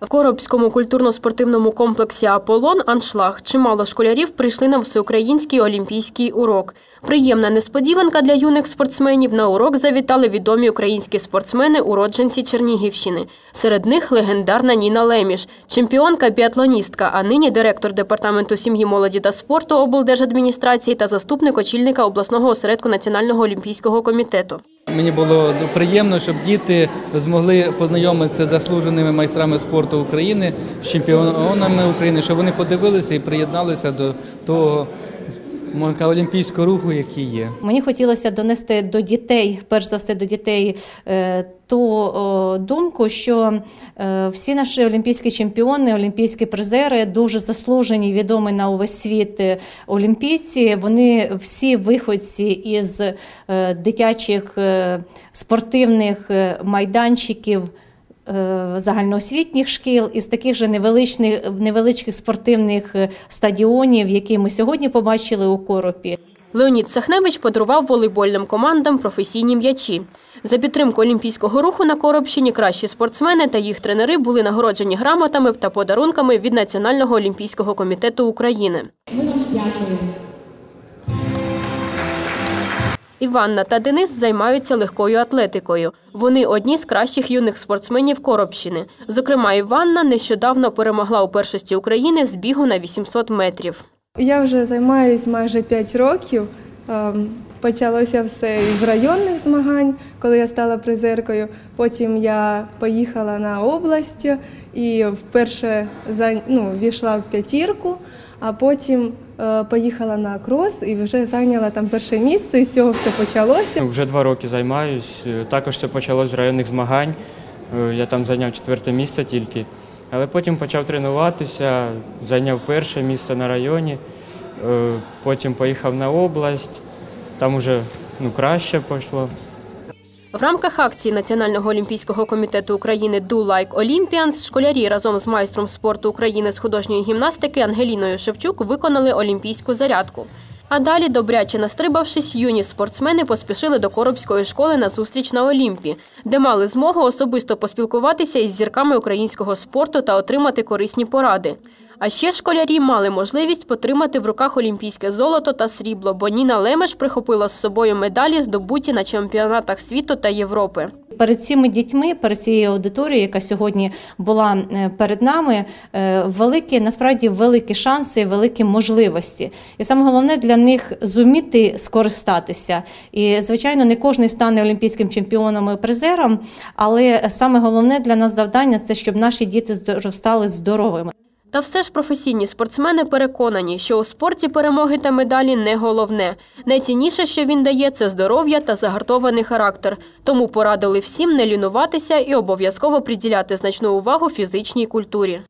В Коробському культурно-спортивному комплексі Аполлон Аншлаг чимало школярів прийшли на всеукраїнський олімпійський урок. Приємна несподіванка для юних спортсменів на урок завітали відомі українські спортсмени, уродженці Чернігівщини. Серед них легендарна Ніна Леміш, чемпіонка біатлоністка, а нині директор департаменту сім'ї, молоді та спорту облдержадміністрації та заступник очільника обласного осередку Національного олімпійського комітету. Мені було приємно, щоб діти змогли познайомитися з заслуженими майстрами спорту України, з чемпіонами України, щоб вони подивилися і приєдналися до того можна олімпійського руху, який є. Мені хотілося донести до дітей, перш за все до дітей, е, ту думку, що е, всі наші олімпійські чемпіони, олімпійські призери, дуже заслужені, відомі на увесь світ е, олімпійці. Вони всі виходці із дитячих спортивних майданчиків. Е, Загальноосвітніх шкіл із таких же невеличних, невеличких спортивних е, стадіонів, які ми сьогодні побачили у Коропі. Леонід Сахневич подарував волейбольним командам професійні м'ячі. За підтримку олімпійського руху на Коробщині кращі спортсмени та їх тренери були нагороджені грамотами та подарунками від Національного олімпійського комітету України. Іванна та Денис займаються легкою атлетикою. Вони одні з кращих юних спортсменів Коробщини. Зокрема, Іванна нещодавно перемогла у першості України з бігу на 800 метрів. Я вже займаюся майже 5 років. Ем, Почалося все із районних змагань, коли я стала призеркою. Потім я поїхала на область і вперше ну, війшла в п'ятірку, а потім е, поїхала на крос і вже зайняла там перше місце, і з цього все почалося. Вже два роки займаюсь. Е, Також все почалось з районних змагань. Е, Я там зайняв четверте місце тільки. Але потім почав тренуватися, зайняв перше місце на районі, потім поїхав на область, там вже ну, краще пішло. В рамках акції Національного олімпійського комітету України «Do Like Olympians» школярі разом з майстром спорту України з художньої гімнастики Ангеліною Шевчук виконали олімпійську зарядку. А далі, добряче настрибавшись, юні спортсмени поспішили до Коробської школи на зустріч на Олімпі, де мали змогу особисто поспілкуватися із зірками українського спорту та отримати корисні поради. А ще школярі мали можливість потримати в руках олімпійське золото та срібло, бо Ніна Лемеш прихопила з собою медалі, здобуті на чемпіонатах світу та Європи. Перед цими дітьми, перед цією аудиторією, яка сьогодні була е, перед нами, е, великі насправді великі шанси, великі можливості. І саме головне для них зуміти скористатися. І звичайно, не кожен стане олімпійським чемпіоном і призером, але саме головне для нас завдання це щоб наші діти зростали здоровими. Та все ж професійні спортсмени переконані, що у спорті перемоги та медалі не головне. Найцінніше, що він дає, це здоров'я та загартований характер. Тому порадили всім не лінуватися і обов'язково приділяти значну увагу фізичній культурі.